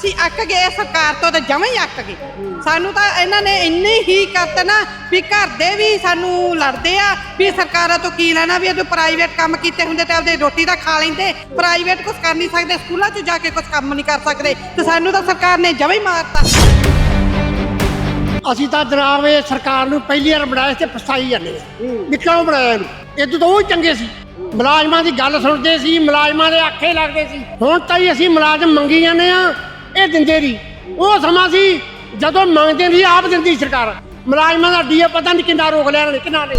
ਅਸੀਂ ਅੱਕ ਗਏ, ਸਰਕਾਰ ਤੋਂ ਤੇ ਜਮਾਂ ਹੀ ਅੱਕ ਗਏ। ਸਾਨੂੰ ਤਾਂ ਇਹਨਾਂ ਨੇ ਇੰਨੇ ਹੀ ਕਰਤਾ ਨਾ ਵੀ ਘਰ ਦੇ ਵੀ ਸਾਨੂੰ ਲੜਦੇ ਆ, ਵੀ ਸਰਕਾਰਾਂ ਤੋਂ ਕੀ ਲੈਣਾ, ਵੀ ਇਹ ਪ੍ਰਾਈਵੇਟ ਕੰਮ ਕੀਤੇ ਹੁੰਦੇ ਤੇ ਆਪਦੇ ਰੋਟੀ ਦਾ ਖਾ ਲੈਂਦੇ। ਪ੍ਰਾਈਵੇਟ ਕੁਝ ਕਰ ਨਹੀਂ ਸਕਦੇ, ਸਕੂਲਾਂ 'ਚ ਜਾ ਕੇ ਕੁਝ ਕੰਮ ਨਹੀਂ ਕਰ ਸਕਦੇ, ਤੇ ਸਾਨੂੰ ਤਾਂ ਸਰਕਾਰ ਨੇ ਜਮਾਂ ਹੀ ਮਾਰਤਾ। ਅਸੀਂ ਤਾਂ ਜਨਾਬ ਇਹ ਸਰਕਾਰ ਨੂੰ ਪਹਿਲੀ ਵਾਰ ਬਣਾਇਆ ਸੀ ਤੇ ਪਛਤਾਈ ਜਾਂਦੇ ਆ। ਵੀ ਕਿਉਂ ਬਣਾਇਆ ਇਹਨੂੰ? ਇਹ ਤੋਂ ਉਹ ਚੰਗੇ ਸੀ। ਮੁਲਾਜ਼ਮਾਂ ਦੀ ਗੱਲ ਸੁਣਦੇ ਸੀ, ਮੁਲਾਜ਼ਮਾਂ ਦੇ ਆਖੇ ਲੱਗਦੇ ਸੀ। ਹੁਣ ਤਾਂ ਹੀ ਅਸੀਂ ਮੁਲਾਜ਼ਮ ਮੰਗੀ ਜਾਂਦੇ ਆ ਇਹ ਦਿੰਦੇ ਨਹੀਂ ਉਹ ਸਮਾਂ ਸੀ ਜਦੋਂ ਮੰਗਦੇ ਸੀ ਆਪ ਦਿੰਦੀ ਸਰਕਾਰ। ਮੁਲਾਜ਼ਮਾਂ ਦਾ ਡੀਏ ਪਤਾ ਨਹੀਂ ਕਿੰਨਾ ਰੋਕ ਨੇ ਕਿੰਨਾ ਨੇ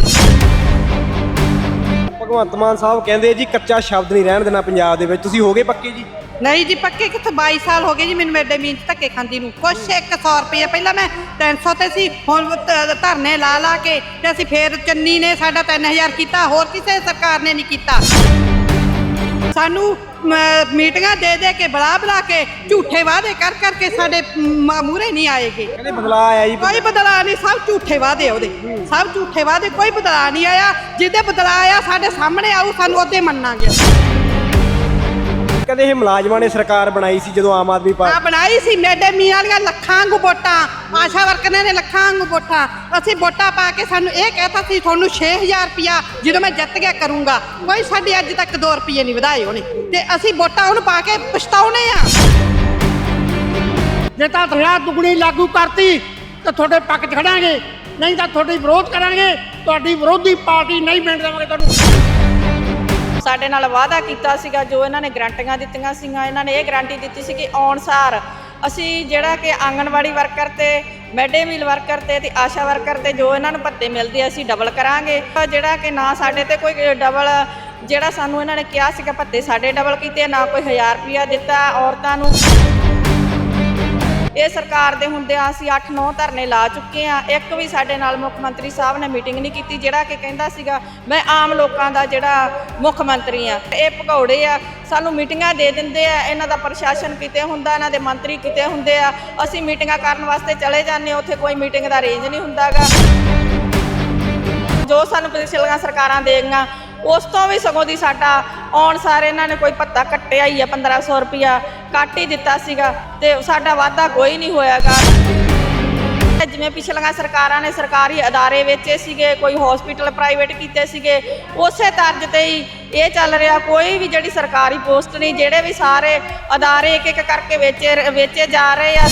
ਭਗਵੰਤ ਮਾਨ ਸਾਹਿਬ ਕਹਿੰਦੇ ਜੀ ਕੱਚਾ ਸ਼ਬਦ ਨਹੀਂ ਰਹਿਣ ਦੇਣਾ ਪੰਜਾਬ ਦੇ ਵਿੱਚ। ਤੁਸੀਂ ਹੋਗੇ ਪੱਕੇ ਜੀ? ਨਹੀਂ ਜੀ ਪੱਕੇ ਕਿੱਥੇ? 22 ਸਾਲ ਹੋ ਗਏ ਜੀ ਮੈਨੂੰ ਮਿਡ ਮੀਨ ਧੱਕੇ ਖਾਂਦੀ ਨੂੰ। ਕੁਛ 100 ਰੁਪਏ ਪਹਿਲਾਂ ਮੈਂ 300 ਤੇ ਸੀ ਹੁਣ ਧਰਨੇ ਲਾ ਲਾ ਕੇ ਤੇ ਅਸੀਂ ਫੇਰ ਚੰਨੀ ਨੇ ਸਾਡਾ 3000 ਕੀਤਾ ਹੋਰ ਕਿਸੇ ਸਰਕਾਰ ਨੇ ਨਹੀਂ ਕੀਤਾ। ਸਾਨੂੰ ਮੀਟਿੰਗਾਂ ਦੇ ਦੇ ਕੇ ਬੁਲਾ ਬੁਲਾ ਕੇ ਝੂਠੇ ਵਾਅਦੇ ਕਰ ਕਰਕੇ ਸਾਡੇ ਮੂਰੇ ਨਹੀਂ ਆਏਗੇ। ਕਹਿੰਦੇ ਬਦਲਾਅ ਆਇਆ ਜੀ। ਕੋਈ ਬਦਲਾ ਨਹੀਂ ਸਭ ਝੂਠੇ ਵਾਅਦੇ ਉਹਦੇ। ਸਭ ਝੂਠੇ ਵਾਅਦੇ ਕੋਈ ਬਦਲਾ ਨਹੀਂ ਆਇਆ। ਜਿਹਦੇ ਬਦਲਾ ਆਇਆ ਸਾਡੇ ਸਾਹਮਣੇ ਆਊ ਸਾਨੂੰ ਉਹਦੇ ਮੰਨਾਂਗੇ। ਕਹਿੰਦੇ ਇਹ ਮੁਲਾਜ਼ਮਾਂ ਨੇ ਸਰਕਾਰ ਬਣਾਈ ਸੀ ਜਦੋਂ ਆਮ ਆਦਮੀ ਆ ਪਾਰਟੀ ਬਣਾਈ ਸੀ। ਮੇਡੇ ਮੀਆਂ ਵਾਲੀਆਂ ਲੱਖਾਂ ਵਾਂਗੂ ਵੋਟਾਂ। ਆਸ਼ਾ ਵਰਕਰਾਂ ਨੇ ਲੱਖਾਂ ਵਾਂਗੂ ਵੋਟਾਂ। ਅਸੀਂ ਵੋਟਾਂ ਪਾ ਕੇ ਸਾਨੂੰ ਇਹ ਕਹਿਤਾ ਸੀ ਤੁਹਾਨੂੰ 6000 ਰੁਪਿਆ ਜਦੋਂ ਮੈਂ ਜਿੱਤ ਗਿਆ ਕਰੂੰਗਾ। ਕੋਈ ਸਾਡੀ ਅੱਜ ਤੱਕ 2 ਰੁਪਏ ਨਹੀਂ ਵਧਾਏ ਉਹਨੇ ਤੇ ਅਸੀਂ ਵੋਟਾਂ ਉਹਨੂੰ ਪਾ ਕੇ ਪਛਤਾਉਣੇ ਆ। ਜੇ ਤਾਂ ਦਰਿਆ ਦੁਗਣੀ ਲਾਗੂ ਕਰਤੀ ਤਾਂ ਤੁਹਾਡੇ ਪੱਕ 'ਚ ਖੜਾਂਗੇ। ਨਹੀਂ ਤਾਂ ਤੁਹਾਡੀ ਵਿਰੋਧ ਕਰਾਂਗੇ। ਤੁਹਾਡੀ ਵਿਰੋਧੀ ਪਾਰਟੀ ਨਹੀਂ ਮਿਲ ਦੇਵਾਂਗੇ ਤੁਹਾਨੂੰ। ਸਾਡੇ ਨਾਲ ਵਾਅਦਾ ਕੀਤਾ ਸੀਗਾ, ਜੋ ਇਹਨਾਂ ਨੇ ਗਰੰਟੀਆਂ ਦਿੱਤੀਆਂ ਸੀਗੀਆਂ, ਇਹਨਾਂ ਨੇ ਇਹ ਗਰੰਟੀ ਦਿੱਤੀ ਸੀ ਕਿ ਆਉਣ ਸਾਰ ਅਸੀਂ ਜਿਹੜਾ ਕਿ ਆਂਗਣਵਾੜੀ ਵਰਕਰ ਤੇ ਮਿਡ ਡੇ ਮੀਲ ਵਰਕਰ ਤੇ ਤੇ ਆਸ਼ਾ ਵਰਕਰ ਤੇ ਜੋ ਇਹਨਾਂ ਨੂੰ ਭੱਤੇ ਮਿਲਦੇ ਅਸੀਂ ਡਬਲ ਕਰਾਂਗੇ। ਤਾਂ ਜਿਹੜਾ ਕਿ ਨਾ ਸਾਡੇ ਤੇ ਕੋਈ ਡਬਲ ਜਿਹੜਾ ਸਾਨੂੰ ਇਹਨਾਂ ਨੇ ਕਿਹਾ ਸੀਗਾ, ਭੱਤੇ ਸਾਡੇ ਡਬਲ ਕੀਤੇ, ਨਾ ਕੋਈ 1000 ਰੁਪਿਆ ਦਿੱਤਾ ਔਰਤਾਂ ਨੂੰ। ਇਹ ਸਰਕਾਰ ਦੇ ਹੁੰਦਿਆਂ ਅਸੀਂ 8-9 ਧਰਨੇ ਲਾ ਚੁੱਕੇ ਆ। ਇੱਕ ਵੀ ਸਾਡੇ ਨਾਲ ਮੁੱਖ ਮੰਤਰੀ ਸਾਹਿਬ ਨੇ ਮੀਟਿੰਗ ਨਹੀਂ ਕੀਤੀ ਜਿਹੜਾ ਕਿ ਕਹਿੰਦਾ ਸੀਗਾ ਮੈਂ ਆਮ ਲੋਕਾਂ ਦਾ ਜਿਹੜਾ ਮੁੱਖ ਮੰਤਰੀ ਆ। ਇਹ ਭਗੌੜੇ ਆ ਸਾਨੂੰ ਮੀਟਿੰਗਾਂ ਦੇ ਦਿੰਦੇ ਆ। ਇਹਨਾਂ ਦਾ ਪ੍ਰਸ਼ਾਸਨ ਕਿਤੇ ਹੁੰਦਾ ਇਹਨਾਂ ਦੇ ਮੰਤਰੀ ਕਿਤੇ ਹੁੰਦੇ ਆ। ਅਸੀਂ ਮੀਟਿੰਗਾਂ ਕਰਨ ਵਾਸਤੇ ਚਲੇ ਜਾਂਦੇ ਹਾਂ, ਉੱਥੇ ਕੋਈ ਮੀਟਿੰਗ ਦਾ ਅਰੇਂਜ ਨਹੀਂ ਹੁੰਦਾਗਾ। ਜੋ ਸਾਨੂੰ ਪਿਛਲੀਆਂ ਸਰਕਾਰਾਂ ਦੇਗੀਆਂ ਉਸ ਤੋਂ ਵੀ ਸਗੋਂ ਦੀ ਸਾਡਾ ਆਉਣ ਸਾਰੇ ਇਹਨਾਂ ਨੇ ਕੋਈ ਪੱਤਾ ਕੱਟਿਆ ਹੀ ਆ 1500 ਰੁਪਿਆ ਕੱਟ ਹੀ ਦਿੱਤਾ ਸੀਗਾ ਤੇ ਸਾਡਾ ਵਾਅਦਾ ਕੋਈ ਨਹੀਂ ਹੋਇਆਗਾ। ਜਿਵੇਂ ਪਿਛਲੀਆਂ ਸਰਕਾਰਾਂ ਨੇ ਸਰਕਾਰੀ ਅਦਾਰੇ ਵੇਚੇ ਸੀਗੇ, ਕੋਈ ਹਸਪੀਟਲ ਪ੍ਰਾਈਵੇਟ ਕੀਤੇ ਸੀਗੇ, ਉਸੇ ਤਰਜ਼ ਤੇ ਹੀ ਇਹ ਚੱਲ ਰਿਹਾ, ਕੋਈ ਵੀ ਜਿਹੜੀ ਸਰਕਾਰੀ ਪੋਸਟ ਨਹੀਂ, ਜਿਹੜੇ ਵੀ ਸਾਰੇ ਅਦਾਰੇ ਇੱਕ ਇੱਕ ਕਰਕੇ ਵੇਚੇ ਵੇਚੇ ਜਾ ਰਹੇ ਆ।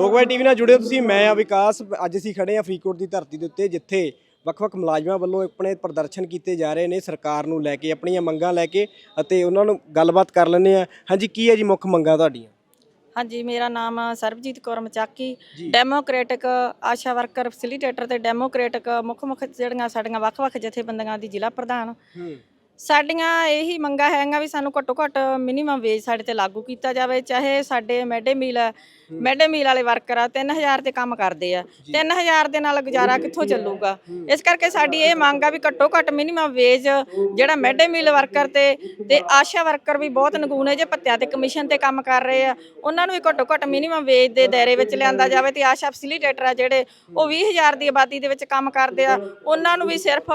ਲੋਕਵਾਈ ਟੀਵੀ ਨਾਲ ਜੁੜੇ ਹੋ ਤੁਸੀਂ ਮੈਂ ਆ ਵਿਕਾਸ ਅੱਜ ਅਸੀਂ ਖੜੇ ਆ ਫਰੀਦਕੋਟ ਦੀ ਧਰਤੀ ਦੇ ਉੱਤੇ ਜਿੱਥੇ ਵੱਖ-ਵੱਖ ਮੁਲਾਜ਼ਮਾਂ ਵੱਲੋਂ ਆਪਣੇ ਪ੍ਰਦਰਸ਼ਨ ਕੀਤੇ ਜਾ ਰਹੇ ਨੇ ਸਰਕਾਰ ਨੂੰ ਲੈ ਕੇ ਆਪਣੀਆਂ ਮੰਗਾਂ ਲੈ ਕੇ ਅਤੇ ਉਹਨਾਂ ਨੂੰ ਗੱਲਬਾਤ ਕਰ ਲੈਂਦੇ ਆ ਹਾਂਜੀ ਕੀ ਹੈ ਜੀ ਮੁੱਖ ਮੰਗਾਂ ਤੁਹਾਡੀਆਂ? ਹਾਂਜੀ ਮੇਰਾ ਨਾਮ Sarabjit Kaur Machaki democratic Asha worker facilitator ਤੇ ਡੈਮੋਕ੍ਰੈਟਿਕ ਮੁੱਖ ਮੁੱਖ ਜਿਹੜੀਆਂ ਸਾਡੀਆਂ ਵੱਖ-ਵੱਖ ਜਥੇਬੰਦੀਆਂ ਦੀ ਜ਼ਿਲ੍ਹਾ ਪ੍ਰਧਾਨ। ਸਾਡੀਆਂ ਇਹੀ ਮੰਗਾਂ ਹੈਗੀਆਂ ਵੀ ਸਾਨੂੰ ਘੱਟੋ ਘੱਟ ਮਿਨੀਮਮ ਵੇਜ ਸਾਡੇ ਤੇ ਲਾਗੂ ਕੀਤਾ ਜਾਵੇ ਚਾਹੇ ਸਾਡੇ ਮੈਡੇ ਮੀਲ ਮੈਡੇ ਮੀਲ ਵਾਲੇ ਵਰਕਰ ਆ 3000 ਤੇ ਕੰਮ ਕਰਦੇ ਆ। 3000 ਦੇ ਨਾਲ ਗੁਜ਼ਾਰਾ ਕਿੱਥੋਂ ਚੱਲੂਗਾ? ਇਸ ਕਰਕੇ ਸਾਡੀ ਇਹ ਮੰਗ ਆ ਵੀ ਘੱਟੋ ਘੱਟ ਮਿਨੀਮਮ ਵੇਜ ਜਿਹੜਾ ਮੈਡੇ ਮੀਲ ਵਰਕਰ ਤੇ ਤੇ ਆਸ਼ਾ ਵਰਕਰ ਵੀ ਬਹੁਤ ਨਗੂਨੇ ਜੇ ਭੱਤਿਆਂ ਤੇ ਕਮਿਸ਼ਨ ਤੇ ਕੰਮ ਕਰ ਰਹੇ ਆ। ਉਹਨਾਂ ਨੂੰ ਵੀ ਘੱਟੋ ਘੱਟ ਮਿਨੀਮਮ ਵੇਜ ਦੇ ਦਾਇਰੇ ਵਿੱਚ ਲਿਆਂਦਾ ਜਾਵੇ ਤੇ ਆਸ਼ਾ ਫੈਸਿਲੀਟੇਟਰ ਆ ਜਿਹੜੇ ਉਹ 20000 ਦੀ ਆਬਾਦੀ ਦੇ ਵਿੱਚ ਕੰਮ ਕਰਦੇ ਆ। ਉਹਨਾਂ ਨੂੰ ਵੀ ਸਿਰਫ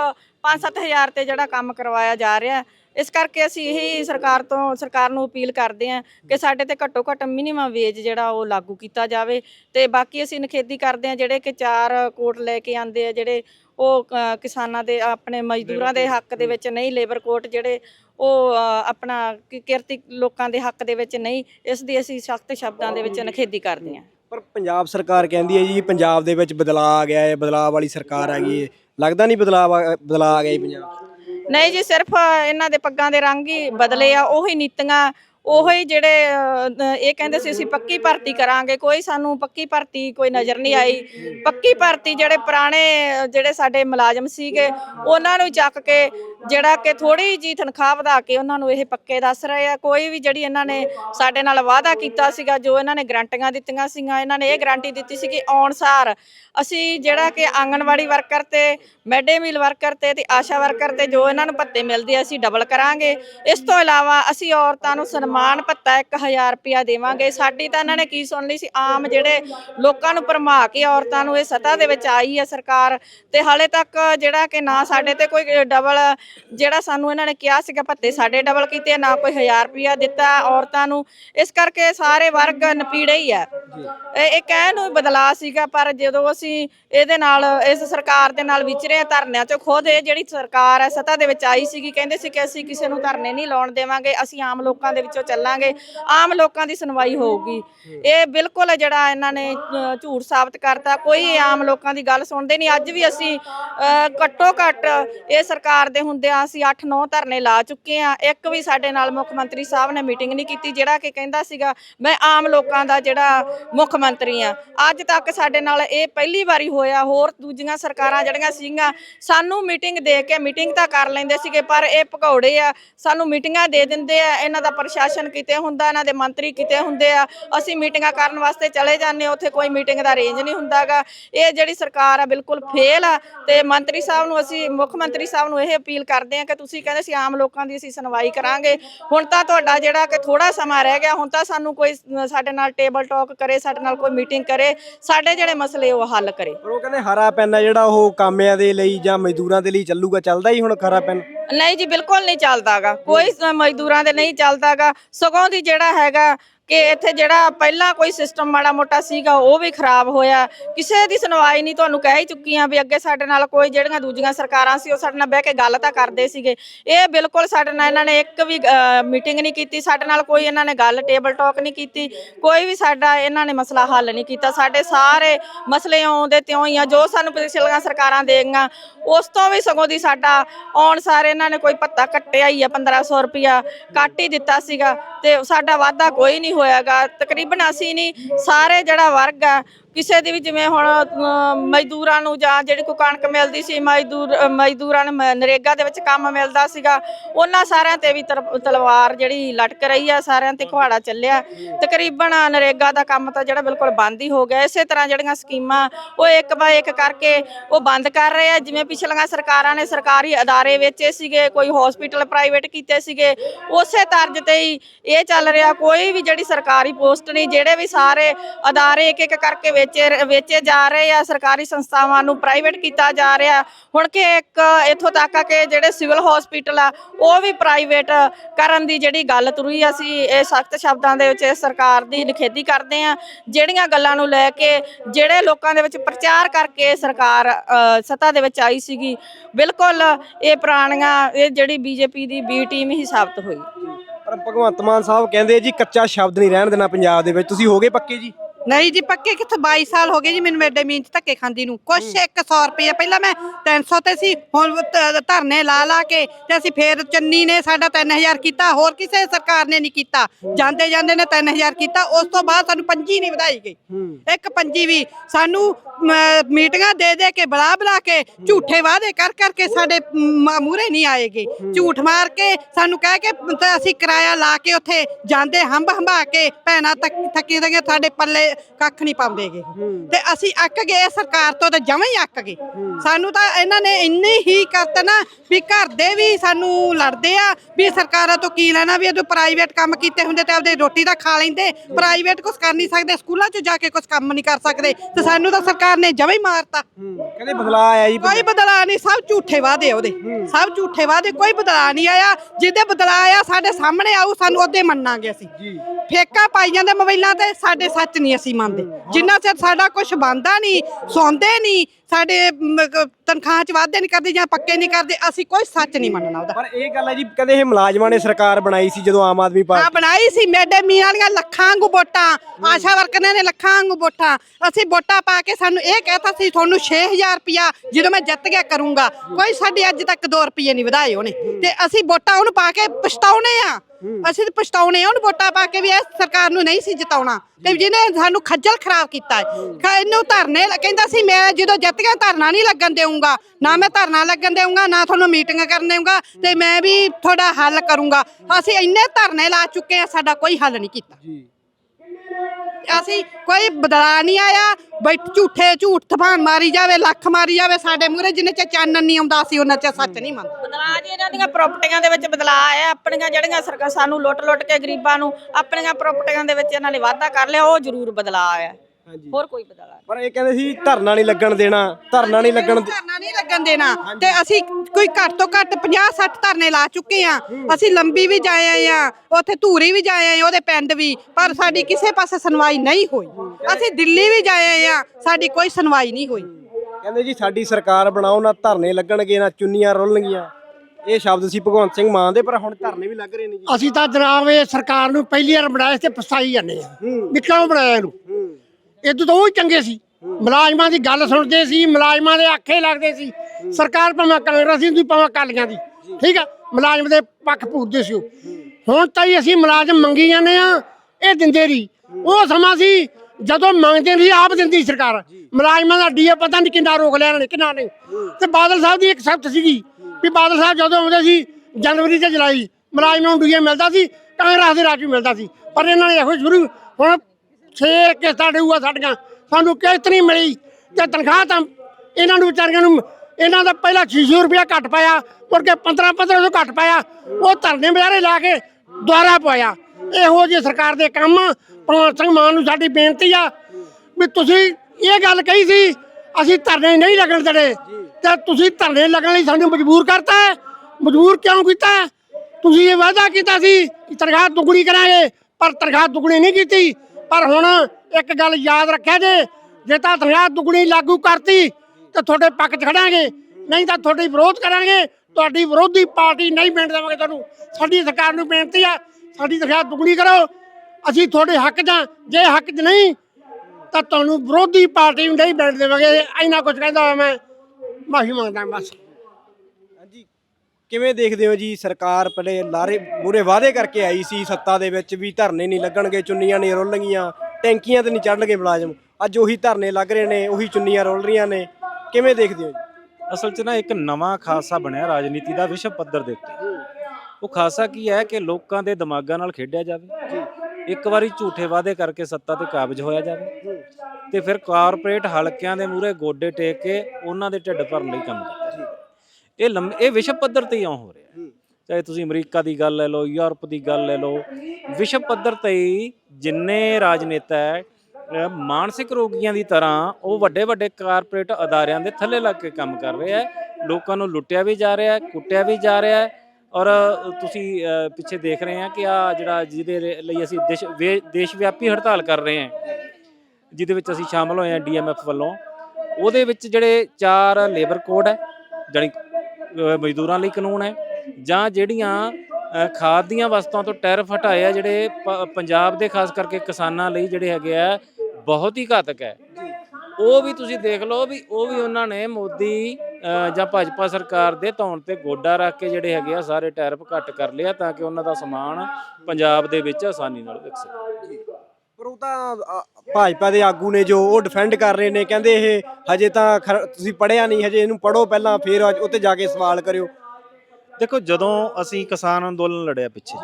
5-7000 ਤੇ ਜਿਹੜਾ ਕੰਮ ਕਰਵਾਇਆ ਜਾ ਰਿਹਾ। ਇਸ ਕਰਕੇ ਅਸੀਂ ਇਹੀ ਸਰਕਾਰ ਤੋਂ ਸਰਕਾਰ ਨੂੰ ਅਪੀਲ ਕਰਦੇ ਹਾਂ ਕਿ ਸਾਡੇ ਤੇ ਘੱਟੋ ਘੱਟ ਮਿਨੀਮਮ ਵੇਜ ਜਿਹੜਾ ਉਹ ਲਾਗੂ ਕੀਤਾ ਜਾਵੇ। ਤੇ ਬਾਕੀ ਅਸੀਂ ਨਖੇਦੀ ਕਰਦੇ ਹਾਂ ਜਿਹੜੇ ਕਿ ਚਾਰ ਕੋਟ ਲੈ ਕੇ ਆਂਦੇ ਆ ਜਿਹੜੇ ਉਹ ਕਿਸਾਨਾਂ ਦੇ ਆਪਣੇ ਮਜ਼ਦੂਰਾਂ ਦੇ ਹੱਕ ਦੇ ਵਿੱਚ ਨਹੀਂ ਲੇਬਰ ਕੋਟ ਜਿਹੜੇ ਉਹ ਆਪਣਾ ਕਿਰਤੀ ਲੋਕਾਂ ਦੇ ਹੱਕ ਦੇ ਵਿੱਚ ਨਹੀਂ ਇਸ ਦੀ ਅਸੀਂ ਸਖਤ ਸ਼ਬਦਾਂ ਦੇ ਵਿੱਚ ਨਖੇਦੀ ਕਰਦੇ ਹਾਂ। ਪਰ ਪੰਜਾਬ ਸਰਕਾਰ ਕਹਿੰਦੀ ਹੈ ਜੀ ਪੰਜਾਬ ਦੇ ਵਿੱਚ ਬਦਲਾਅ ਆ ਗਿਆ ਹੈ ਬਦਲਾਅ ਵਾਲੀ ਸਰਕਾਰ ਆ ਗਈ ਹੈ। ਲੱਗਦਾ ਨਹੀਂ ਬਦਲਾਅ ਆ- ਬਦਲਾਅ ਆ ਗਿਆ ਜੀ ਪੰਜਾਬ? 'ਚ ਨਹੀਂ ਜੀ, ਸਿਰਫ ਇਹਨਾਂ ਦੇ ਪੱਗਾਂ ਦੇ ਰੰਗ ਹੀ ਬਦਲੇ ਆ, ਉਹੀ ਨੀਤੀਆਂ ਉਹੀ ਜਿਹੜੇ ਅਹ, ਇਹ ਕਹਿੰਦੇ ਸੀ ਅਸੀਂ ਪੱਕੀ ਭਰਤੀ ਕਰਾਂਗੇ ਕੋਈ ਸਾਨੂੰ ਪੱਕੀ ਭਰਤੀ ਕੋਈ ਨਜ਼ਰ ਨਹੀਂ ਆਈ। ਪੱਕੀ ਭਰਤੀ ਜਿਹੜੇ ਪੁਰਾਣੇ ਅਹ, ਜਿਹੜੇ ਸਾਡੇ ਮੁਲਾਜ਼ਮ ਸੀਗੇ ਉਹਨਾਂ ਨੂੰ ਚੱਕ ਕੇ ਜਿਹੜਾ ਕਿ ਥੋੜੀ ਜੀ ਤਨਖਾਹ ਵਧਾ ਕੇ ਉਹਨਾਂ ਨੂੰ ਇਹ ਪੱਕੇ ਦੱਸ ਰਹੇ ਆ। ਕੋਈ ਵੀ ਜਿਹੜੀ ਇਹਨਾਂ ਨੇ ਸਾਡੇ ਨਾਲ ਵਾਅਦਾ ਕੀਤਾ ਸੀਗਾ ਜੋ ਇਹਨਾਂ ਨੇ ਗਰੰਟੀਆਂ ਦਿੱਤੀਆਂ ਸੀਗੀਆਂ ਇਹਨਾਂ ਨੇ ਇਹ ਗਰੰਟੀ ਦਿੱਤੀ ਸੀ ਕਿ ਆਉਣ ਸਾਰ ਅਸੀਂ ਜਿਹੜਾ ਕਿ ਆਂਗਣਵਾੜੀ ਵਰਕਰ ਤੇ ਮਿਡ ਡੇ ਮੀਲ ਵਰਕਰ ਤੇ ਤੇ ਆਸ਼ਾ ਵਰਕਰ ਤੇ ਜੋ ਇਹਨਾਂ ਨੂੰ ਭੱਤੇ ਮਿਲਦੇ ਆ ਅਸੀਂ ਡਬਲ ਕਰਾਂਗੇ। ਇਸ ਤੋਂ ਇਲਾਵਾ ਅਸੀਂ ਔਰਤਾਂ ਨੂੰ ਸਨਮਾਨ ਮਾਨ ਭੱਤਾ 1000 ਰੁਪਇਆ ਦੇਵਾਂਗੇ। ਸਾਡੀ ਤਾਂ ਇਹਨਾਂ ਨੇ ਕੀ ਸੁਣ ਲਈ ਸੀ? ਆਮ ਜਿਹੜੇ ਲੋਕਾਂ ਨੂੰ ਭਰਮਾ ਕੇ ਔਰਤਾਂ ਨੂੰ ਇਹ ਸੱਤਾ ਦੇ ਵਿੱਚ ਆਈ ਹੈ ਸਰਕਾਰ, ਤੇ ਹਾਲੇ ਤੱਕ ਜਿਹੜਾ ਕਿ ਨਾ ਸਾਡੇ ਤੇ ਕੋਈ ਡਬਲ, ਜਿਹੜਾ ਸਾਨੂੰ ਇਹਨਾਂ ਨੇ ਕਿਹਾ ਸੀਗਾ ਭੱਤੇ ਸਾਡੇ ਡਬਲ ਕੀਤੇ ਨਾ ਕੋਈ 1000 ਰੁਪਇਆ ਦਿੱਤਾ ਔਰਤਾਂ ਨੂੰ। ਇਸ ਕਰਕੇ ਸਾਰੇ ਵਰਗ ਨਪੀੜੇ ਹੀ ਆ। ਇਹ ਕਹਿਣ ਨੂੰ ਬਦਲਾ ਸੀਗਾ, ਪਰ ਜਦੋਂ ਅਸੀਂ ਇਹਦੇ ਨਾਲ, ਇਸ ਸਰਕਾਰ ਦੇ ਨਾਲ ਵਿਚਰੇ ਧਰਨਿਆਂ 'ਚ, ਖੁਦ ਇਹ ਜਿਹੜੀ ਸਰਕਾਰ ਹੈ ਸੱਤਾ ਦੇ ਵਿੱਚ ਆਈ ਸੀਗੀ, ਕਹਿੰਦੇ ਸੀ ਕਿ ਅਸੀਂ ਕਿਸੇ ਨੂੰ ਧਰਨੇ ਨਹੀਂ ਲਾਉਣ ਦੇਵਾਂਗੇ, ਅਸੀਂ ਆਮ ਲੋਕਾਂ ਦੇ ਵਿੱਚੋਂ ਚੱਲਾਂਗੇ। ਆਮ ਲੋਕਾਂ ਦੀ ਸੁਣਵਾਈ ਹੋਊਗੀ। ਇਹ ਬਿਲਕੁਲ ਜਿਹੜਾ ਇਹਨਾਂ ਨੇ ਝੂਠ ਸਾਬਤ ਕਰਤਾ। ਕੋਈ ਆਮ ਲੋਕਾਂ ਦੀ ਗੱਲ ਸੁਣਦੇ ਨਹੀਂ। ਅੱਜ ਵੀ ਅਸੀਂ ਘੱਟੋ ਘੱਟ ਇਹ ਸਰਕਾਰ ਦੇ ਹੁੰਦਿਆਂ ਅਸੀਂ 8-9 ਧਰਨੇ ਲਾ ਚੁੱਕੇ ਆ। ਇੱਕ ਵੀ ਸਾਡੇ ਨਾਲ ਮੁੱਖ ਮੰਤਰੀ ਸਾਹਿਬ ਨੇ ਮੀਟਿੰਗ ਨਹੀਂ ਕੀਤੀ, ਜਿਹੜਾ ਕਿ ਕਹਿੰਦਾ ਸੀਗਾ, ਮੈਂ ਆਮ ਲੋਕਾਂ ਦਾ ਜਿਹੜਾ ਮੁੱਖ ਮੰਤਰੀ ਆ। ਅੱਜ ਤੱਕ ਸਾਡੇ ਨਾਲ ਇਹ ਪਹਿਲੀ ਵਾਰੀ ਹੋਇਆ। ਹੋਰ ਦੂਜੀਆਂ ਸਰਕਾਰਾਂ ਜਿਹੜੀਆਂ ਸੀਗੀਆਂ, ਸਾਨੂੰ ਮੀਟਿੰਗ ਦੇ ਕੇ ਮੀਟਿੰਗ ਤਾਂ ਕਰ ਲੈਂਦੇ ਸੀਗੇ, ਪਰ ਇਹ ਭਗੌੜੇ ਆ। ਸਾਨੂੰ ਮੀਟਿੰਗਾਂ ਦੇ ਦਿੰਦੇ ਆ। ਇਹਨਾਂ ਦਾ ਪ੍ਰਸ਼ਾਸਨ ਕਿਤੇ ਹੁੰਦਾ, ਇਹਨਾਂ ਦੇ ਮੰਤਰੀ ਕਿਤੇ ਹੁੰਦੇ ਆ, ਅਸੀਂ ਮੀਟਿੰਗਾਂ ਕਰਨ ਵਾਸਤੇ ਚਲੇ ਜਾਂਦੇ ਉੱਥੇ ਕੋਈ ਮੀਟਿੰਗ ਦਾ ਅਰੇਂਜ ਨਹੀਂ ਹੁੰਦਾਗਾ। ਇਹ ਜਿਹੜੀ ਸਰਕਾਰ ਆ, ਬਿਲਕੁਲ ਫੇਲ ਆ, ਤੇ ਮੰਤਰੀ ਸਾਹਿਬ ਨੂੰ ਅਸੀਂ, ਮੁੱਖ ਮੰਤਰੀ ਸਾਹਿਬ ਨੂੰ ਇਹ ਅਪੀਲ ਕਰਦੇ ਆ ਕਿ ਤੁਸੀਂ ਕਹਿੰਦੇ ਸੀ ਆਮ ਲੋਕਾਂ ਦੀ ਅਸੀਂ ਸੁਣਵਾਈ ਕਰਾਂਗੇ। ਹੁਣ ਤਾਂ ਤੁਹਾਡਾ ਜਿਹੜਾ ਕਿ ਥੋੜਾ ਸਮਾਂ ਰਹਿ ਗਿਆ, ਹੁਣ ਤਾਂ ਸਾਨੂੰ ਕੋਈ ਸਾਡੇ ਨਾਲ ਟੇਬਲ ਟਾਕ ਕਰੇ, ਸਾਡੇ ਨਾਲ ਕੋਈ ਮੀਟਿੰਗ ਕਰੇ, ਸਾਡੇ ਜਿਹੜੇ ਮਸਲੇ ਉਹ ਹੱਲ ਕਰੇ। ਪਰ ਉਹ ਕਹਿੰਦੇ ਹਰਾ ਪੈਨ ਆ ਜਿਹੜਾ ਉਹ ਕਾਮਿਆਂ ਦੇ ਲਈ ਜਾਂ ਮਜ਼ਦੂਰਾਂ ਦੇ ਲਈ ਚੱਲੂਗਾ, ਚੱਲਦਾ ਹੀ ਹੁਣ ਹਰਾ ਪੈਨ। ਨਹੀਂ ਜੀ, ਬਿਲਕੁਲ ਨਹੀਂ ਚੱਲਦਾਗਾ। ਕੋਈ ਸ- ਮਜ਼ਦੂਰਾਂ ਦੇ ਨਹੀਂ ਚੱਲਦਾਗਾ। ਸਗੋਂ ਦੀ ਜਿਹੜਾ ਹੈਗਾ ਕਿ ਇੱਥੇ ਜਿਹੜਾ ਪਹਿਲਾਂ ਕੋਈ ਸਿਸਟਮ ਮਾੜਾ ਮੋਟਾ ਸੀਗਾ, ਉਹ ਵੀ ਖਰਾਬ ਹੋਇਆ। ਕਿਸੇ ਦੀ ਸੁਣਵਾਈ ਨਹੀਂ ਤੁਹਾਨੂੰ ਕਹਿ ਹੀ ਚੁੱਕੀ ਆ ਵੀ ਅੱਗੇ ਸਾਡੇ ਨਾਲ ਕੋਈ ਜਿਹੜੀਆਂ ਦੂਜੀਆਂ ਸਰਕਾਰਾਂ ਸੀ, ਉਹ ਸਾਡੇ ਨਾਲ ਬਹਿ ਕੇ ਗੱਲ ਤਾਂ ਕਰਦੇ ਸੀਗੇ। ਇਹ ਬਿਲਕੁਲ ਸਾਡੇ ਨਾਲ ਇਹਨਾਂ ਨੇ ਇੱਕ ਵੀ ਮੀਟਿੰਗ ਨਹੀਂ ਕੀਤੀ, ਸਾਡੇ ਨਾਲ ਕੋਈ ਇਹਨਾਂ ਨੇ ਗੱਲ ਟੇਬਲ ਟਾਕ ਨਹੀਂ ਕੀਤੀ, ਕੋਈ ਵੀ ਸਾਡਾ ਇਹਨਾਂ ਨੇ ਮਸਲਾ ਹੱਲ ਨਹੀਂ ਕੀਤਾ। ਸਾਡੇ ਸਾਰੇ ਮਸਲੇ ਆਉਂਦੇ ਤਿਉਂ ਹੀ ਆ, ਜੋ ਸਾਨੂੰ ਪਿਛਲੀਆਂ ਸਰਕਾਰਾਂ ਦੇਗੀਆਂ ਉਸ ਤੋਂ ਵੀ ਸਗੋਂ ਦੀ ਸਾਡਾ ਆਉਣ ਸਾਰੇ ਇਹਨਾਂ ਨੇ ਕੋਈ ਪੱਤਾ ਕੱਟਿਆ ਹੀ ਆ 1500 ਰੁਪਿਆ ਕੱਟ ਹੀ ਦਿੱਤਾ ਸੀਗਾ ਤੇ ਸਾਡਾ ਵਾਅਦਾ ਕੋਈ ਨਹੀਂ ਹੋਇਆਗਾ। ਤਕਰੀਬਨ ਅਸੀਂ ਨਹੀਂ ਸਾਰੇ ਜਿਹੜਾ ਵਰਗ ਆ, ਕਿਸੇ ਦੀ ਵੀ ਜਿਵੇਂ ਹੁਣ ਮਜ਼ਦੂਰਾਂ ਨੂੰ ਜਾਂ ਜਿਹੜੀ ਕੋਈ ਕਣਕ ਮਿਲਦੀ ਸੀ, ਮਜ਼ਦੂਰ ਮਜ਼ਦੂਰਾਂ ਨੂੰ ਨਰੇਗਾ ਦੇ ਵਿੱਚ ਕੰਮ ਮਿਲਦਾ ਸੀਗਾ, ਉਹਨਾਂ ਸਾਰਿਆਂ ਤੇ ਵੀ ਤਰ- ਤਲਵਾਰ ਜਿਹੜੀ ਲਟਕ ਰਹੀ ਆ, ਸਾਰਿਆਂ ਤੇ ਕੁਹਾੜਾ ਚੱਲਿਆ। ਤਕਰੀਬਨ ਨਰੇਗਾ ਦਾ ਕੰਮ ਤਾਂ ਜਿਹੜਾ ਬਿਲਕੁਲ ਬੰਦ ਹੀ ਹੋ ਗਿਆ। ਇਸੇ ਤਰ੍ਹਾਂ ਜਿਹੜੀਆਂ ਸਕੀਮਾਂ, ਉਹ ਇੱਕ ਬਾਏ ਇੱਕ ਕਰਕੇ ਉਹ ਬੰਦ ਕਰ ਰਹੇ ਆ। ਜਿਵੇਂ ਪਿਛਲੀਆਂ ਸਰਕਾਰਾਂ ਨੇ ਸਰਕਾਰੀ ਅਦਾਰੇ ਵੇਚੇ ਸੀਗੇ, ਕੋਈ ਹਸਪੀਟਲ ਪ੍ਰਾਈਵੇਟ ਕੀਤੇ ਸੀਗੇ, ਉਸੇ ਤਰਜ਼ ਤੇ ਹੀ ਇਹ ਚੱਲ ਰਿਹਾ। ਕੋਈ ਵੀ ਜਿਹੜੀ ਸਰਕਾਰੀ ਪੋਸਟ ਨਹੀਂ ਜਿਹੜੇ ਵੀ ਸਾਰੇ ਅਦਾਰੇ ਇੱਕ ਇੱਕ ਕਰਕੇ ਵੇਚੇ ਵੇਚੇ ਜਾ ਰਹੇ ਆ ਸਰਕਾਰੀ ਸੰਸਥਾਵਾਂ ਨੂੰ ਪ੍ਰਾਈਵੇਟ ਕੀਤਾ ਜਾ ਰਿਹਾ। ਹੁਣ ਕਿ ਇੱਕ ਇੱਥੋਂ ਤੱਕ ਕਿ ਜਿਹੜੇ ਸਿਵਲ ਹਸਪੀਟਲ ਆ ਉਹ ਵੀ ਪ੍ਰਾਈਵੇਟ ਕਰਨ ਦੀ ਜਿਹੜੀ ਗੱਲ ਤੁਰੀ ਅਸੀਂ ਇਹ ਸਖਤ ਸ਼ਬਦਾਂ ਦੇ ਵਿੱਚ ਇਸ ਸਰਕਾਰ ਦੀ ਨਿਖੇਧੀ ਕਰਦੇ ਆ। ਜਿਹੜੀਆਂ ਗੱਲਾਂ ਨੂੰ ਲੈ ਕੇ ਜਿਹੜੇ ਲੋਕਾਂ ਦੇ ਵਿੱਚ ਪ੍ਰਚਾਰ ਕਰਕੇ ਸਰਕਾਰ ਅ, ਸੱਤਾ ਦੇ ਵਿੱਚ ਆਈ ਸੀਗੀ ਬਿਲਕੁਲ ਇਹ ਪੁਰਾਣੀਆਂ ਇਹ ਜਿਹੜੀ ਬੀਜੇਪੀ ਦੀ ਬੀ ਟੀਮ ਹੀ ਸਾਬਤ ਹੋਈ। ਪਰ ਭਗਵੰਤ ਮਾਨ ਸਾਹਿਬ ਕਹਿੰਦੇ ਜੀ ਕੱਚਾ ਸ਼ਬਦ ਨਹੀਂ ਰਹਿਣ ਦੇਣਾ ਪੰਜਾਬ ਦੇ ਵਿੱਚ। ਤੁਸੀਂ ਹੋਗੇ ਪੱਕੇ ਜੀ? ਨਹੀਂ ਜੀ ਪੱਕੇ ਕਿੱਥੇ? 22 ਸਾਲ ਹੋ ਗਏ ਜੀ ਮੈਨੂੰ ਮਿਡ ਮੀਨ ਚ ਧੱਕੇ ਖਾਂਦੀ ਨੂੰ। ਕੁਛ 100 ਰੁਪਏ ਪਹਿਲਾਂ ਮੈਂ 300 ਤੇ ਸੀ ਹੁਣ ਧ- ਧਰਨੇ ਲਾ ਲਾ ਕੇ ਤੇ ਅਸੀਂ ਫੇਰ ਚੰਨੀ ਨੇ ਸਾਡਾ 3000 ਕੀਤਾ ਹੋਰ ਕਿਸੇ ਸਰਕਾਰ ਨੇ ਨਹੀਂ ਕੀਤਾ। ਜਾਂਦੇ ਜਾਂਦੇ ਨੇ 3000 ਕੀਤਾ ਉਸ ਤੋਂ ਬਾਅਦ ਸਾਨੂੰ ਪੰਜੀ ਨਹੀਂ ਵਧਾਈ ਗਈ। ਇੱਕ ਪੰਜੀ ਵੀ ਸਾਨੂੰ ਮ, ਮੀਟਿੰਗਾਂ ਦੇ ਦੇ ਕੇ ਬੁਲਾ ਬੁਲਾ ਕੇ ਝੂਠੇ ਵਾਅਦੇ ਕਰ ਕਰਕੇ ਸਾਡੇ ਮੂਰੇ ਨਹੀਂ ਆਏਗੇ। ਝੂਠ ਮਾਰ ਕੇ ਸਾਨੂੰ ਕਹਿ ਕੇ ਤੇ ਅਸੀਂ ਕਿਰਾਇਆ ਲਾ ਕੇ ਉੱਥੇ ਜਾਂਦੇ ਹੰਬ ਹੰਬਾ ਕੇ ਭੈਣਾ ਤੱਕ ਥੱਕੀ ਦੀਆਂ ਸਾਡੇ ਪੱਲੇ ਕੱਖ ਨਹੀਂ ਪਾਉਂਦੇਗੇ। ਤੇ ਅਸੀਂ ਅੱਕ ਗਏ ਸਰਕਾਰ ਤੋਂ ਤੇ ਜਮਾਂ ਹੀ ਅੱਕ ਗਏ। ਸਾਨੂੰ ਤਾਂ ਇਹਨਾਂ ਨੇ ਇੰਨੀ ਹੀ ਕਰਤ ਨਾ ਵੀ ਘਰ ਦੇ ਵੀ ਸਾਨੂੰ ਲੜਦੇ ਆ ਵੀ ਸਰਕਾਰਾਂ ਤੋਂ ਕੀ ਲੈਣਾ ਵੀ ਇਹ ਪ੍ਰਾਈਵੇਟ ਕੰਮ ਕੀਤੇ ਹੁੰਦੇ ਤੇ ਆਪਦੇ ਰੋਟੀ ਤਾਂ ਖਾ ਲੈਂਦੇ। ਪ੍ਰਾਈਵੇਟ ਕੁਝ ਕਰ ਨਹੀਂ ਸਕਦੇ ਸਕੂਲਾਂ 'ਚ ਜਾ ਕੇ ਕੁਝ ਕੰਮ ਨਹੀਂ ਕਰ ਸਕਦੇ। ਤੇ ਸਾਨੂੰ ਤਾਂ ਸਰਕਾਰ ਨੇ ਜਮਾਂ ਹੀ ਮਾਰਤਾ। ਕਹਿੰਦੇ ਬਦਲਾਅ ਆਇਆ ਜੀ ਕੋਈ ਬਦਲਾ ਨਹੀਂ ਸਭ ਝੂਠੇ ਵਾਦੇ ਉਹਦੇ। ਸਭ ਝੂਠੇ ਵਾਦੇ ਕੋਈ ਬਦਲਾ ਨਹੀਂ ਆਇਆ। ਜਿਹਦੇ ਬਦਲਾ ਆਇਆ ਸਾਡੇ ਸਾਹਮਣੇ ਆਊ ਸਾਨੂੰ ਉਹਦੇ ਮੰਨਾਂਗੇ ਅਸੀਂ। ਜੀ। ਫੇਕਾ ਪਾਈ ਜਾਂਦੇ ਮੋਬਾਈਲਾਂ ਤੇ ਸਾਡੇ ਸੱਚ ਨਹੀਂ ਅਸੀਂ ਮੰਨਦੇ। ਜਿੰਨਾ ਚਿਰ ਸਾਡਾ ਕੁਝ ਬੰਦਾ ਨਹੀਂ ਸੌਂਦੇ ਨਹੀਂ ਸਾਡੇ ਤਨਖਾਹ ਚ ਵਾਧੇ ਨਹੀਂ ਕਰਦੇ ਜਾਂ ਪੱਕੇ ਨਹੀਂ ਕਰਦੇ ਅਸੀਂ ਕੋਈ ਸੱਚ ਨਹੀਂ ਮੰਨਣਾ ਉਹਦਾ। ਪਰ ਇਹ ਗੱਲ ਹੈ ਜੀ ਕਹਿੰਦੇ ਇਹ ਮੁਲਾਜ਼ਮਾਂ ਨੇ ਸਰਕਾਰ ਬਣਾਈ ਸੀ ਜਦੋਂ ਆਮ ਆਦਮੀ ਆ ਪਾਰਟੀ ਬਣਾਈ ਸੀ ਮੇਡੇ ਮੀਆਂ ਵਾਲੀਆਂ ਲੱਖਾਂ ਵਾਂਗੂ ਵੋਟਾਂ ਆਸ਼ਾ ਵਰਕਰਾਂ ਨੇ ਲੱਖਾਂ ਵਾਂਗੂ ਵੋਟਾਂ। ਅਸੀਂ ਵੋਟਾਂ ਪਾ ਕੇ ਸਾਨੂੰ ਇਹ ਕਹਿਤਾ ਸੀ ਤੁਹਾਨੂੰ 6000 ਰੁਪਇਆ ਜਦੋਂ ਮੈਂ ਜਿੱਤ ਗਿਆ ਕਰੂੰਗਾ ਕੋਈ ਸਾਡੇ ਅੱਜ ਤੱਕ 2 ਰੁਪਏ ਨਹੀਂ ਵਧਾਏ ਉਹਨੇ। ਤੇ ਅਸੀਂ ਵੋਟਾਂ ਉਹਨੂੰ ਪਾ ਕੇ ਪਛਤਾਉਣੇ ਆ। ਅਸੀਂ ਤਾਂ ਪਛਤਾਉਣੇ ਆ ਉਹਨੂੰ ਵੋਟਾਂ ਪਾ ਕੇ ਵੀ ਇਹ ਸਰਕਾਰ ਨੂੰ ਨਹੀਂ ਸੀ ਜਿਤਾਉਣਾ। ਤੇ ਜਿਹਨੇ ਸਾਨੂੰ ਖੱਜਲ ਖਰਾਬ ਕੀਤਾ ਹੈ ਇਹਨੂੰ ਧਰਨੇ ਕਹਿੰਦਾ ਸੀ ਮੈਂ ਜਦੋਂ ਜਿੱਤ ਗਿਆ ਧਰਨਾ ਨਹੀਂ ਲੱਗਣ ਦੇਊਂਗਾ। ਨਾ ਮੈਂ ਧਰਨਾ ਲੱਗਣ ਦੇਊਂਗਾ ਨਾ ਤੁਹਾਨੂੰ ਮੀਟਿੰਗ ਕਰਨ ਦੇਊਂਗਾ ਤੇ ਮੈਂ ਵੀ ਤੁਹਾਡਾ ਹੱਲ ਕਰੂੰਗਾ। ਅਸੀਂ ਇੰਨੇ ਧਰਨੇ ਲਾ ਚੁੱਕੇ ਆ ਸਾਡਾ ਕੋਈ ਹੱਲ ਨਹੀਂ ਕੀਤਾ। ਜੀ। ਅਸੀਂ ਕੋਈ ਬਦਲਾ ਨਹੀਂ ਆਇਆ ਬਈ ਝੂਠੇ ਝੂਠ ਤਫਾਨ ਮਾਰੀ ਜਾਵੇ ਲੱਖ ਮਾਰੀ ਜਾਵੇ ਸਾਡੇ ਮੂਹਰੇ ਜਿੰਨੇ ਚ ਚਾਨਣ ਨਹੀਂ ਆਉਂਦਾ ਸੀ ਉਹਨਾਂ ਚ ਸੱਚ ਨਹੀਂ ਮੰਨਦੇ। ਬਦਲਾਅ ਜੀ ਇਹਨਾਂ ਦੀਆਂ ਪ੍ਰਾਪਰਟੀਆਂ ਦੇ ਵਿੱਚ ਬਦਲਾਅ ਆਇਆ। ਆਪਣੀਆਂ ਜਿਹੜੀਆਂ ਸਰਕਾਰ ਸਾਨੂੰ ਲੁੱਟ-ਲੁੱਟ ਕੇ ਗਰੀਬਾਂ ਨੂੰ ਆਪਣੀਆਂ ਪ੍ਰਾਪਰਟੀਆਂ ਦੇ ਵਿੱਚ ਇਹਨਾਂ ਨੇ ਵਾਅਦਾ ਕਰ ਲਿਆ ਉਹ ਜ਼ਰੂਰ ਬਦਲਾਅ ਆਇਆ। ਹਾਂਜੀ। ਹੋਰ ਕੋਈ ਬਦਲਾਅ ਨਹੀਂ। ਪਰ ਇਹ ਕਹਿੰਦੇ ਸੀ ਧਰਨਾ ਨਹੀਂ ਲੱਗਣ ਦੇਣਾ ਧਰਨਾ ਨਹੀਂ ਲੱਗਣ ਦੇ- ਧਰਨਾ ਨਹੀਂ ਲੱਗਣ ਦੇਣਾ। ਤੇ ਅਸੀਂ ਕੋਈ ਘੱਟ ਤੋਂ ਘੱਟ 50 60 ਧਰਨੇ ਲਾ ਚੁੱਕੇ ਆ ਅਸੀਂ ਲੰਬੀ ਵੀ ਜਾਏ ਆਏ ਆ ਉੱਥੇ ਧੂਰੀ ਵੀ ਜਾਏ ਆਏ ਉਹਦੇ ਪਿੰਡ ਵੀ। ਪਰ ਸਾਡੀ ਕਿਸੇ ਪਾਸੇ ਸੁਣਵਾਈ ਨਹੀਂ ਹੋਈ। ਅਸੀਂ ਦਿੱਲੀ ਵੀ ਜਾਏ ਆਏ ਆ ਸਾਡੀ ਕੋਈ ਸੁਣਵਾਈ ਨਹੀਂ ਹੋਈ। ਕਹਿੰਦੇ ਜੀ ਸਾਡੀ ਸਰਕਾਰ ਬਣਾਓ ਨਾ ਧਰਨੇ ਲੱਗਣਗੇ ਨਾ ਚੁੰਨੀਆਂ ਰੁਲਣਗੀਆਂ। ਇਹ ਸ਼ਬਦ ਸੀ ਭਗਵੰਤ ਸਿੰਘ ਮਾਨ ਦੇ ਪਰ ਹੁਣ ਧਰਨੇ ਵੀ ਲੱਗ ਰਹੇ ਨੇ ਜੀ। ਅਸੀਂ ਤਾਂ ਜਨਾਬ ਇਹ ਸਰਕਾਰ ਨੂੰ ਪਹਿਲੀ ਵਾਰ ਬਣਾਇਆ ਸੀ ਤੇ ਪਛਤਾਈ ਜਾਂਦੇ ਆ। ਵੀ ਕਿਉਂ ਬਣਾਇਆ ਇਹਨੂੰ। ਹੂੰ। ਇਦੋਂ ਤਾਂ ਉਹ ਹੀ ਚੰਗੇ ਸੀ। ਮੁਲਾਜ਼ਮਾਂ ਦੀ ਗੱਲ ਸੁਣਦੇ ਸੀ, ਮੁਲਾਜ਼ਮਾਂ ਦੇ ਆਖੇ ਲੱਗਦੇ ਸੀ। ਸਰਕਾਰ ਭਾਵੇਂ ਕਾਂਗਰਸ ਦੀ ਭਾਵੇਂ ਅਕਾਲੀਆਂ ਦੀ। ਠੀਕ ਆ? ਮੁਲਾਜ਼ਮ ਦੇ ਪੱਖ ਪੂਰਦੇ ਸੀ ਉਹ। ਹੁਣ ਤਾਂ ਹੀ ਅਸੀਂ ਮੁਲਾਜ਼ਮ ਮੰਗੀ ਜਾਂਦੇ ਆ ਇਹ ਦਿੰਦੇ ਰਹੀ ਉਹ ਸਮਾਂ ਸੀ, ਜਦੋਂ ਮੰਗਦੇ ਸੀ ਆਪ ਦਿੰਦੀ ਸਰਕਾਰ। ਮੁਲਾਜ਼ਮਾਂ ਦਾ ਡੀਏ ਪਤਾ ਨਹੀਂ ਕਿੰਨਾ ਰੋਕ ਲਿਆ ਇਹਨਾਂ ਨੇ, ਕਿੰਨਾ ਨਹੀਂ। ਤੇ ਬਾਦਲ ਸਾਹਿਬ ਦੀ ਇੱਕ ਸਖਤ ਸੀਗੀ ਵੀ ਬਾਦਲ ਸਾਹਿਬ ਜਦੋਂ ਆਉਂਦੇ ਸੀ, ਜਨਵਰੀ ਤੇ ਜੁਲਾਈ, ਮੁਲਾਜ਼ਮਾਂ ਨੂੰ ਡੀਏ ਮਿਲਦਾ ਸੀ, ਕਾਂਗਰਸ ਦੇ ਰਾਜ ਵੀ ਮਿਲਦਾ ਸੀ। ਪਰ ਇਹਨਾਂ ਨੇ ਇਹੋ ਸ਼ੁਰੂ, ਹੁਣ ਛੇ ਕਿਸ਼ਤਾਂ ਡੂਆ ਸਾਡੀਆਂ। ਸਾਨੂੰ ਕਿਸ਼ਤ ਨਹੀਂ ਮਿਲੀ। ਤੇ ਤਨਖਾਹ ਤਾਂ ਇਹਨਾਂ ਨੂੰ ਵਿਚਾਰੀਆਂ ਨੂੰ, ਇਹਨਾਂ ਦਾ ਪਹਿਲਾਂ 600 ਰੁਪਇਆ ਘੱਟ ਪਾਇਆ, ਮੁੜ ਕੇ 15 1500 ਘੱਟ ਪਾਇਆ। ਉਹ ਧਰਨੇ ਵਿਚਾਰੇ ਲਾ ਕੇ ਦੁਆਰਾ ਪਾਇਆ। ਇਹੋ ਜਿਹੀ ਸਰਕਾਰ ਦੇ ਕੰਮ, ਭਗਵੰਤ ਸਿੰਘ ਮਾਨ ਨੂੰ ਸਾਡੀ ਬੇਨਤੀ ਆ ਵੀ ਤੁਸੀਂ ਇਹ ਗੱਲ ਕਹੀ ਸੀ, ਅਸੀਂ ਧਰਨੇ ਨਹੀਂ ਲੱਗਣ ਦੇਣੇ। ਤੇ ਤੁਸੀਂ ਧਰਨੇ ਲੱਗਣ ਲਈ ਸਾਨੂੰ ਮਜਬੂਰ ਕਰਤਾ ਮਜਬੂਰ ਕਿਉਂ ਕੀਤਾ ਤੁਸੀਂ ਇਹ ਵਾਅਦਾ ਕੀਤਾ ਸੀ ਕਿ ਤਨਖਾਹ ਦੁੱਗਣੀ ਕਰਾਂਗੇ, ਪਰ ਤਨਖਾਹ ਦੁੱਗਣੀ ਨਹੀਂ ਕੀਤੀ। ਪਰ ਹੁਣ ਇੱਕ ਗੱਲ ਯਾਦ ਰੱਖਿਆ ਜੇ ਜੇ ਤਾਂ ਤਨਖਾਹ ਦੁੱਗਣੀ ਲਾਗੂ ਕਰਤੀ, ਤਾਂ ਤੁਹਾਡੇ ਪੱਖ 'ਚ ਖੜਾਂਗੇ। ਨਹੀਂ ਤਾਂ ਤੁਹਾਡੀ ਵਿਰੋਧ ਕਰਾਂਗੇ, ਤੁਹਾਡੀ ਵਿਰੋਧੀ ਪਾਰਟੀ ਨਹੀਂ ਮਿੰਟ ਦੇਵਾਂਗੇ ਤੁਹਾਨੂੰ। ਸਾਡੀ ਸਰਕਾਰ ਨੂੰ ਬੇਨਤੀ ਆ, ਸਾਡੀ ਤਨਖਾਹ ਦੁੱਗਣੀ ਕਰੋ। ਅਸੀਂ ਤੁਹਾਡੇ ਹੱਕ 'ਚ ਹਾਂ। ਜੇ ਹੱਕ 'ਚ ਨਹੀਂ, ਤਾਂ ਤੁਹਾਨੂੰ ਵਿਰੋਧੀ ਪਾਰਟੀ ਨੂੰ ਨਹੀਂ ਮਿੰਟ ਦੇਵਾਂਗੇ। ਇੰਨਾ ਕੁਝ ਕਹਿੰਦਾ ਹੋਇਆ ਮੈਂ। ਮਾਫੀ ਮੰਗਦਾ, ਬਸ। ਕਿਵੇਂ ਦੇਖਦੇ ਹੋ ਜੀ ਸਰਕਾਰ ਪਹਿਲੇ ਲਾਰੇ ਮੂਰੇ ਵਾਅਦੇ ਕਰਕੇ ਆਈ ਸੀ ਸੱਤਾ ਦੇ ਵਿੱਚ ਵੀ ਧਰਨੇ ਨਹੀਂ ਲੱਗਣਗੇ, ਚੁੰਨੀਆਂ ਨਹੀਂ ਰੁਲਣਗੀਆਂ, ਟੈਂਕੀਆਂ ਤੇ ਨਹੀਂ ਚੜਨਗੇ ਮੁਲਾਜ਼ਮ। ਅੱਜ ਉਹੀ ਧਰਨੇ ਲੱਗ ਰਹੇ ਨੇ, ਉਹੀ ਚੁੰਨੀਆਂ ਰੁਲ ਰਹੀਆਂ ਨੇ। ਕਿਵੇਂ ਦੇਖਦੇ ਹੋ ਜੀ? ਅਸਲ 'ਚ ਨਾ ਇੱਕ ਨਵਾਂ ਖਾਸਾ ਬਣਿਆ ਰਾਜਨੀਤੀ ਦਾ ਵਿਸ਼ਵ ਪੱਧਰ ਦੇ ਉੱਤੇ। ਉਹ ਖਾਸਾ ਕੀ ਹੈ ਕਿ ਲੋਕਾਂ ਦੇ ਦਿਮਾਗਾਂ ਨਾਲ ਖੇਡਿਆ ਜਾਵੇ। ਇੱਕ ਵਾਰੀ ਝੂਠੇ ਵਾਅਦੇ ਕਰਕੇ ਸੱਤਾ ਤੇ ਕਾਬਜ ਹੋਇਆ ਜਾਵੇ। ਤੇ ਫਿਰ ਕਾਰਪੋਰੇਟ ਹਲਕਿਆਂ ਦੇ ਮੂਹਰੇ ਗੋਡੇ ਟੇਕ ਕੇ ਉਹਨਾਂ ਦੇ ਢਿੱਡ ਭਰਨ ਲਈ ਕੰਮ ਕੀਤਾ ਇਹ ਲੰਮ ਇਹ ਵਿਸ਼ਵ ਪੱਧਰ ਤੇ ਹੀ ਹੋ ਰਿਹਾ। ਚਾਹੇ ਤੁਸੀਂ ਅਮਰੀਕਾ ਦੀ ਗੱਲ ਲੈ ਲਓ ਯੂਰਪ ਦੀ ਗੱਲ ਲੈ ਲਓ ਵਿਸ਼ਵ ਪੱਧਰ ਤੇ ਹੀ ਜਿੰਨੇ ਰਾਜਨੇਤਾ ਮਾਨਸਿਕ ਰੋਗੀਆਂ ਦੀ ਤਰ੍ਹਾਂ ਉਹ ਵੱਡੇ ਵੱਡੇ ਕਾਰਪੋਰੇਟ ਅਦਾਰਿਆਂ ਦੇ ਥੱਲੇ ਲੱਗ ਕੇ ਕੰਮ ਕਰ ਰਹੇ ਹੈ। ਲੋਕਾਂ ਨੂੰ ਲੁੱਟਿਆ ਵੀ ਜਾ ਰਿਹਾ ਹੈ ਕੁੱਟਿਆ ਵੀ ਜਾ ਰਿਹਾ ਹੈ ਔਰ ਤੁਸੀਂ ਪਿੱਛੇ ਦੇਖ ਰਹੇ ਆ ਕਿ ਆ ਜਿਹੜਾ ਜਿਹਦੇ ਲਈ ਅਸੀਂ ਦੇਸ਼ ਵਿਆਪੀ ਹੜਤਾਲ ਕਰ ਰਹੇ ਹਾਂ ਜਿਹਦੇ ਵਿੱਚ ਅਸੀਂ ਸ਼ਾਮਲ ਹੋਏ ਹਾਂ ਡੀਐਮਐਫ ਵੱਲੋਂ। ਉਹਦੇ ਵਿੱਚ ਜਿਹੜੇ ਚਾਰ ਲੇਬਰ ਕੋਡ ਹੈ ਅਹ, ਮਜ਼ਦੂਰਾਂ ਲਈ ਕਾਨੂੰਨ ਹੈ ਜਾਂ ਜਿਹੜੀਆਂ ਖਾਦ ਦੀਆਂ ਵਸਤਾਂ ਤੋਂ ਟੈਰਫ ਹਟਾਏ ਆ ਜਿਹੜੇ ਪੰਜਾਬ ਦੇ ਖਾਸ ਕਰਕੇ ਕਿਸਾਨਾਂ ਲਈ ਜਿਹੜੇ ਹੈਗੇ ਆ, ਬਹੁਤ ਹੀ ਘਾਤਕ ਹੈ। ਉਹ ਵੀ ਤੁਸੀਂ ਦੇਖ ਲਓ ਵੀ ਉਹ ਵੀ ਉਹਨਾਂ ਨੇ ਮੋਦੀ ਜਾਂ ਭਾਜਪਾ ਸਰਕਾਰ ਦੇ ਧੌਣ ਤੇ ਗੋਡਾ ਰੱਖ ਕੇ ਜਿਹੜੇ ਹੈਗੇ ਆ ਸਾਰੇ ਟੈਰਫ ਘੱਟ ਕਰ ਲਿਆ ਤਾਂ ਕਿ ਉਹਨਾਂ ਦਾ ਸਮਾਨ ਪੰਜਾਬ ਦੇ ਵਿੱਚ ਆਸਾਨੀ ਨਾਲ ਵਿਕ ਸਕੇ ਪਰ ਉਹ ਤਾਂ ਭਾਜਪਾ ਦੇ ਆਗੂ ਨੇ ਜੋ ਉਹ ਡਿਫੈਂਡ ਕਰ ਰਹੇ ਨੇ ਕਹਿੰਦੇ ਇਹ ਹਜੇ ਤਾਂ ਤੁਸੀਂ ਪੜਿਆ ਨਹੀਂ ਹਜੇ ਇਹਨੂੰ ਪੜੋ ਪਹਿਲਾਂ ਫਿਰ ਉੱਤੇ ਜਾ ਕੇ ਸਵਾਲ ਕਰਿਓ। ਦੇਖੋ ਜਦੋਂ ਅਸੀਂ ਕਿਸਾਨ ਅੰਦੋਲਨ ਲੜਿਆ ਪਿੱਛੇ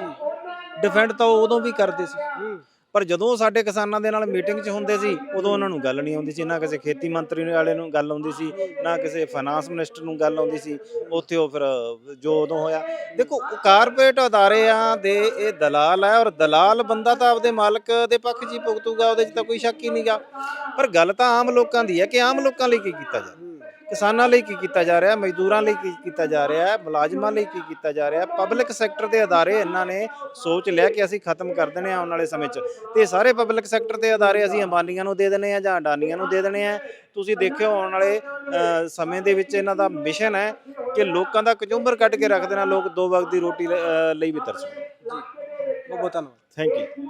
ਡਿਫੈਂਡ ਤਾਂ ਉਦੋਂ ਵੀ ਕਰਦੇ ਸੀ। ਪਰ ਜਦੋਂ ਸਾਡੇ ਕਿਸਾਨਾਂ ਦੇ ਨਾਲ ਮੀਟਿੰਗ 'ਚ ਹੁੰਦੇ ਸੀ, ਉਦੋਂ ਉਹਨਾਂ ਨੂੰ ਗੱਲ ਨਹੀਂ ਆਉਂਦੀ ਸੀ, ਨਾ ਕਿਸੇ ਖੇਤੀ ਮੰਤਰੀ ਵਾਲੇ ਨੂੰ ਗੱਲ ਆਉਂਦੀ ਸੀ, ਨਾ ਕਿਸੇ ਫਾਈਨਾਂਸ ਮਿਨਿਸਟਰ ਨੂੰ ਗੱਲ ਆਉਂਦੀ ਸੀ। ਉੱਥੇ ਉਹ ਫਿਰ, ਜੋ ਉਦੋਂ ਹੋਇਆ। ਦੇਖੋ ਕਾਰਪੋਰੇਟ ਅਦਾਰੇ ਆ ਦੇ ਇਹ ਦਲਾਲ ਹੈ ਔਰ ਦਲਾਲ ਬੰਦਾ ਤਾਂ ਆਪਦੇ ਮਾਲਕ ਦੇ ਪੱਖ 'ਚ ਹੀ ਭੁਗਤੂਗਾ, ਉਹਦੇ 'ਚ ਤਾਂ ਕੋਈ ਸ਼ੱਕ ਹੀ ਨਹੀਂਗਾ ਪਰ ਗੱਲ ਤਾਂ ਆਮ ਲੋਕਾਂ ਦੀ ਹੈ ਕਿ ਆਮ ਲੋਕਾਂ ਲਈ ਕੀ ਕੀਤਾ ਜਾ ਕਿਸਾਨਾਂ ਲਈ ਕੀ ਕੀਤਾ ਜਾ ਰਿਹਾ ਮਜ਼ਦੂਰਾਂ ਲਈ ਕੀ ਕੀਤਾ ਜਾ ਰਿਹਾ ਹੈ ਮੁਲਾਜ਼ਮਾਂ ਲਈ ਕੀ ਕੀਤਾ ਜਾ ਰਿਹਾ ਹੈ ਪਬਲਿਕ ਸੈਕਟਰ ਦੇ ਅਦਾਰੇ ਇਹਨਾਂ ਨੇ ਸੋਚ ਲਿਆ ਕਿ ਅਸੀਂ ਖਤਮ ਕਰ ਦੇਣੇ ਆ ਆਉਣ ਵਾਲੇ ਸਮੇਂ 'ਚ। ਤੇ ਸਾਰੇ ਪਬਲਿਕ ਸੈਕਟਰ ਦੇ ਅਦਾਰੇ ਅਸੀਂ ਅੰਬਾਨੀਆਂ ਨੂੰ ਦੇ ਦੇਣੇ ਆ ਜਾਂ ਅਡਾਨੀਆਂ ਨੂੰ ਦੇ ਦੇਣੇ ਆ। ਤੁਸੀਂ ਦੇਖਿਓ ਆਉਣ ਵਾਲੇ ਸਮੇਂ ਦੇ ਵਿੱਚ ਇਹਨਾਂ ਦਾ ਮਿਸ਼ਨ ਹੈ ਕਿ ਲੋਕਾਂ ਦਾ ਕਚੂੰਬਰ ਕੱਢ ਕੇ ਰੱਖ ਦੇਣਾ ਲੋਕ ਦੋ ਵਕਤ ਦੀ ਰੋਟੀ ਲਈ ਵੀ ਤਰਸਣ ਬਹੁਤ ਬਹੁਤ ਧੰਨਵਾਦ। Thank you